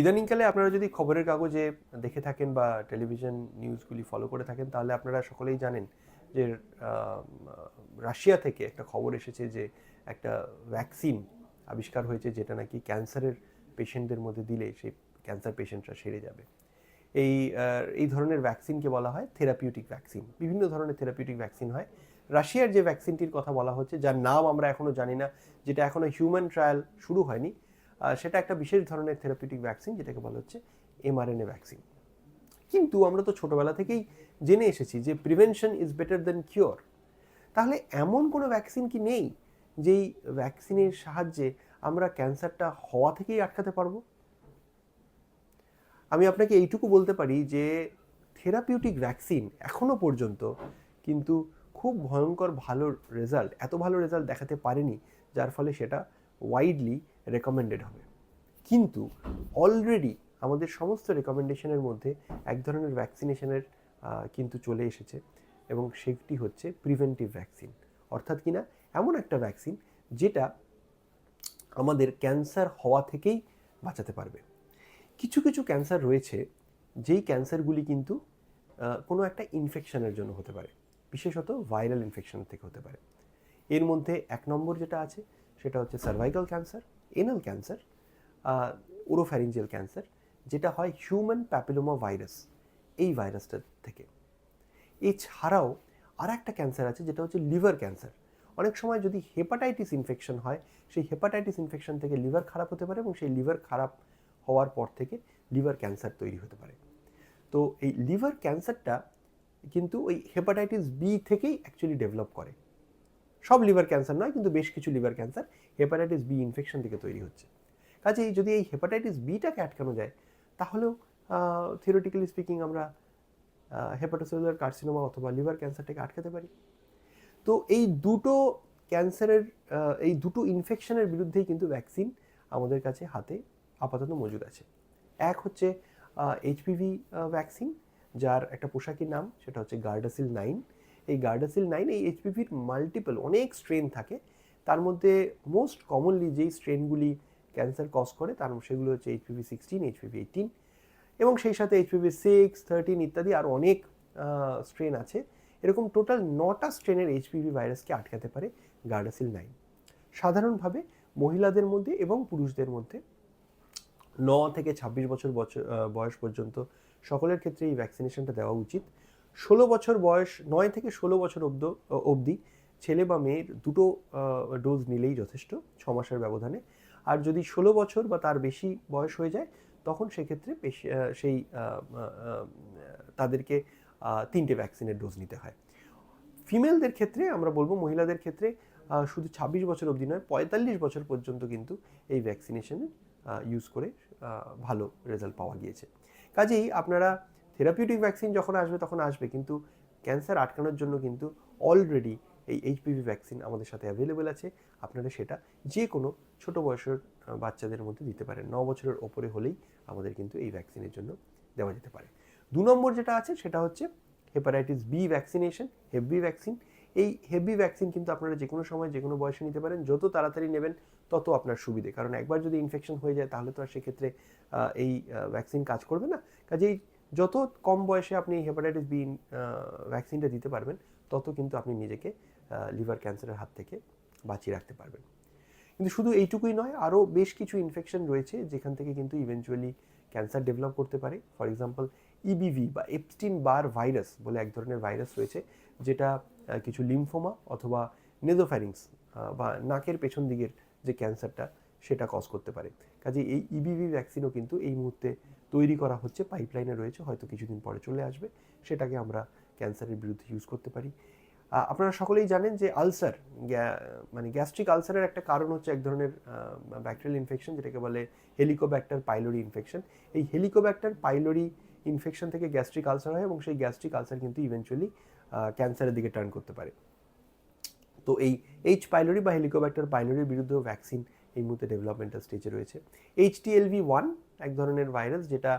ইদানিংকালে আপনারা যদি খবরের কাগজে দেখে থাকেন বা টেলিভিশন নিউজগুলি ফলো করে থাকেন, তাহলে আপনারা সকলেই জানেন যে রাশিয়া থেকে একটা খবর এসেছে যে, একটা ভ্যাকসিন আবিষ্কার হয়েছে যেটা নাকি ক্যান্সারের পেশেন্টদের মধ্যে দিলে সেই ক্যান্সার পেশেন্টরা সেরে যাবে। এই এই ধরনের ভ্যাকসিনকে বলা হয় থেরাপিউটিক ভ্যাকসিন বিভিন্ন ধরনের থেরাপিউটিক ভ্যাকসিন হয়। রাশিয়ার যে ভ্যাকসিনটির কথা বলা হচ্ছে, যার নাম আমরা এখনও জানি না, যেটা এখনও হিউম্যান ট্রায়াল শুরু হয়নি সেটা একটা বিশেষ ধরনের থেরাপিউটিক ভ্যাকসিন যেটাকে বলা হচ্ছে এমআরএনএ ভ্যাকসিন কিন্তু আমরা তো ছোটোবেলা থেকেই জেনে এসেছি যে prevention is better than cure তাহলে এমন কোনো ভ্যাকসিন কি নেই যেই ভ্যাকসিনের সাহায্যে আমরা ক্যান্সারটা হওয়া থেকেই আটকাতে পারব? আমি আপনাকে এইটুকু বলতে পারি যে থেরাপিউটিক ভ্যাকসিন এখনও পর্যন্ত কিন্তু খুব ভয়ঙ্কর ভালো রেজাল্ট এত ভালো রেজাল্ট দেখাতে পারেনি, যার ফলে সেটা ওয়াইডলি রেকমেন্ডেড হবে। কিন্তু অলরেডি আমাদের সমস্ত রেকমেন্ডেশনের মধ্যে এক ধরনের ভ্যাকসিনেশনের কিন্তু চলে এসেছে এবং সেটি হচ্ছে প্রিভেন্টিভ ভ্যাকসিন অর্থাৎ কিনা এমন একটা ভ্যাকসিন যেটা আমাদের ক্যান্সার হওয়া থেকেই বাঁচাতে পারবে। কিছু কিছু ক্যান্সার রয়েছে, যেই ক্যান্সারগুলি কিন্তু কোনো একটা ইনফেকশনের জন্য হতে পারে। বিশেষত ভাইরাল ইনফেকশন থেকে হতে পারে। এর মধ্যে এক নম্বর যেটা আছে সেটা হচ্ছে cervical cancer anal cancer oropharyngeal cancer যেটা হয় হিউম্যান প্যাপিলোমা ভাইরাস এই ভাইরাসটার থেকে। এছাড়াও আর একটা ক্যান্সার আছে, যেটা হচ্ছে লিভার ক্যান্সার অনেক সময় যদি হেপাটাইটিস ইনফেকশন হয়, সেই হেপাটাইটিস ইনফেকশন থেকে লিভার খারাপ হতে পারে এবং সেই লিভার খারাপ হওয়ার পর থেকে লিভার ক্যান্সার তৈরি হতে পারে। তো এই লিভার ক্যান্সারটা কিন্তু ওই হেপাটাইটিস বি থেকেই অ্যাকচুয়ালি ডেভেলপ করে। সব লিভার ক্যান্সার নয়, কিন্তু বেশ কিছু liver cancer hepatitis B infection থেকে তৈরি হচ্ছে। কাজেই যদি এই হেপাটাইটিস বিটাকে আটকানো যায়, তাহলেও থিওরিটিক্যালি স্পিকিং আমরা হেপাটোসেলুলার কার্সিনোমা অথবা লিভার ক্যান্সারটাকে আটকাতে পারি। তো এই দুটো ক্যান্সারের এই দুটো ইনফেকশনের বিরুদ্ধেই কিন্তু ভ্যাকসিন আমাদের কাছে হাতে আপাতত মজুদ আছে। এক হচ্ছে এইচপিভি ভ্যাকসিন যার একটা পোশাকি নাম, সেটা হচ্ছে গার্ডাসিল নাইন এই গার্ডাসিল নাইন এই এইচপিভির মাল্টিপল অনেক স্ট্রেন থাকে। তার মধ্যে মোস্ট কমনলি যেই স্ট্রেনগুলি ক্যান্সার কজ করে, তার সেগুলো হচ্ছে এইচপিভি সিক্সটিন এইচপিভি এইটিন এবং সেই সাথে এইচপিভি সিক্স থার্টিন ইত্যাদি আর অনেক স্ট্রেন আছে। এরকম টোটাল নটা স্ট্রেনের এইচপিভি ভাইরাসকে আটকাতে পারে গার্ডাসিল নাইন। সাধারণভাবে মহিলাদের মধ্যে এবং পুরুষদের মধ্যে ন থেকে ছাব্বিশ বছর বছর বয়স পর্যন্ত সকলের ক্ষেত্রে এই ভ্যাকসিনেশনটা দেওয়া উচিত। ষোলো বছর বয়স, নয় থেকে ষোলো বছর অব্দ অবধি ছেলে বা মেয়ের দুটো ডোজ নিলেই যথেষ্ট, ছ মাসের ব্যবধানে। আর যদি ষোলো বছর বা তার বেশি বয়স হয়ে যায়, তখন সেক্ষেত্রে সেই তাদেরকে তিনটে ভ্যাকসিনের ডোজ নিতে হয়। ফিমেলদের ক্ষেত্রে, আমরা বলব মহিলাদের ক্ষেত্রে শুধু ছাব্বিশ বছর অবধি নয়, পঁয়তাল্লিশ বছর পর্যন্ত কিন্তু এই ভ্যাকসিনেশনে ইউজ করে ভালো রেজাল্ট পাওয়া গিয়েছে। কাজেই আপনারা থেরাপিউটিক ভ্যাকসিন যখন আসবে, তখন আসবে। কিন্তু ক্যান্সার আটকানোর জন্য কিন্তু অলরেডি এই এইচপিভি ভ্যাকসিন আমাদের সাথে অ্যাভেলেবেল আছে। আপনারা সেটা যে কোনো ছোট বয়সের বাচ্চাদের মধ্যে দিতে পারেন। ন বছরের ওপরে হলেই আমাদের কিন্তু এই ভ্যাকসিনের জন্য দেওয়া যেতে পারে। দু নম্বর যেটা আছে, সেটা হচ্ছে hepatitis B vaccination heavy vaccine এই হেভি ভ্যাকসিন কিন্তু আপনারা যে কোনো সময় যে কোনো বয়সে নিতে পারেন। যত তাড়াতাড়ি নেবেন, তত আপনার সুবিধে। কারণ একবার যদি ইনফেকশন হয়ে যায়, তাহলে তো আর সেক্ষেত্রে এই ভ্যাকসিন কাজ করবে না। কাজেই যত কম বয়সে আপনি হেপাটাইটিস বি ভ্যাকসিনটা দিতে পারবেন, তত কিন্তু আপনি নিজেকে লিভার ক্যান্সারের হাত থেকে বাঁচিয়ে রাখতে পারবেন। কিন্তু শুধু এইটুকুই নয়, আরও বেশ কিছু ইনফেকশন রয়েছে যেখান থেকে কিন্তু ইভেনচুয়ালি ক্যান্সার ডেভেলপ করতে পারে। ফর এক্সাম্পল ইবিভি বা এপস্টিন বার ভাইরাস বলে এক ধরনের ভাইরাস রয়েছে, যেটা কিছু লিমফোমা অথবা নেজোফ্যারিংস বা নাকের পেছন দিকের যে ক্যান্সারটা সেটা কজ করতে পারে। কাজে এই ইবিভি ভ্যাকসিনও কিন্তু এই মুহূর্তে তৈরি করা হচ্ছে পাইপলাইনে রয়েছে, হয়তো কিছুদিন পরে চলে আসবে। সেটাকে আমরা ক্যান্সারের বিরুদ্ধে ইউজ করতে পারি। আপনারা সকলেই জানেন যে আলসার মানে গ্যাস্ট্রিক আলসারের একটা কারণ হচ্ছে এক ধরনের ব্যাকটেরিয়াল ইনফেকশন যেটাকে বলে হেলিকোব্যাক্টার পাইলোরি ইনফেকশন এই হেলিকোব্যাক্টার পাইলোরি ইনফেকশন থেকে গ্যাস্ট্রিক আলসার হয় এবং সেই গ্যাস্ট্রিক আলসার কিন্তু ইভেনচুয়ালি ক্যান্সারের দিকে টার্ন করতে পারে। তো এই এইচ পাইলোরি বা হেলিকোব্যাক্টার পাইলোরির বিরুদ্ধেও ভ্যাকসিন এই মুহূর্তে ডেভেলপমেন্টাল স্টেজে রয়েছে। এইচ টিএলভি ওয়ান এক ধরনের ভাইরাস যেটা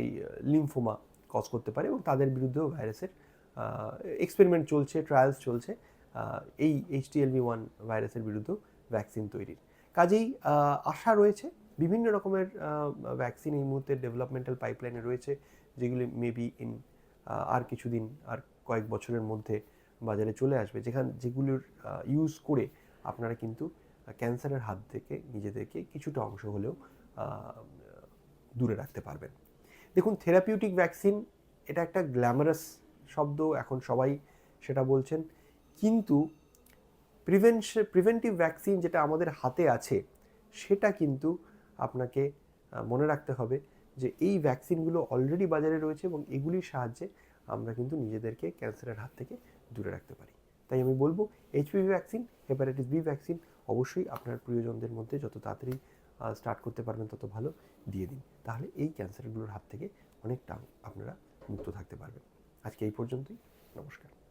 এই লিমফোমা কজ করতে পারে এবং তাদের বিরুদ্ধেও ভাইরাসের এক্সপেরিমেন্ট চলছে ট্রায়ালস চলছে এই এইচ টিএলভি ওয়ান ভাইরাসের বিরুদ্ধেও ভ্যাকসিন তৈরির। কাজেই আশা রয়েছে, বিভিন্ন রকমের ভ্যাকসিন এই মুহূর্তে ডেভেলপমেন্টাল পাইপলাইনে রয়েছে, যেগুলি মেবি ইন আর কিছুদিন, আর কয়েক বছরের মধ্যে বাজারে চলে আসবে। যেখান, যেগুলোর ইউজ করে আপনারা কিন্তু ক্যান্সারের হাত থেকে নিজেদেরকে কিছুটা অংশ হলেও দূরে রাখতে পারবেন। দেখুন থেরাপিউটিক ভ্যাকসিন এটা একটা গ্ল্যামারাস শব্দ, এখন সবাই সেটা বলছেন। কিন্তু প্রিভেনশন প্রিভেন্টিভ ভ্যাকসিন যেটা আমাদের হাতে আছে, সেটা কিন্তু আপনাকে মনে রাখতে হবে যে এই ভ্যাকসিনগুলো অলরেডি বাজারে রয়েছে এবং এগুলির সাহায্যে আমরা কিন্তু নিজেদেরকে ক্যান্সারের হাত থেকে দূরে রাখতে পারি। তাই আমি বলব HPV vaccine hepatitis B vaccine অবশ্যই আপনার প্রিয়জনদের মধ্যে যত তাড়াতাড়ি স্টার্ট করতে পারবেন, তত ভালো দিয়ে দিন। তাহলে এই ক্যান্সারগুলোর হাত থেকে অনেকটা আপনারা মুক্ত থাকতে পারবেন। আজকে এই পর্যন্তই। নমস্কার।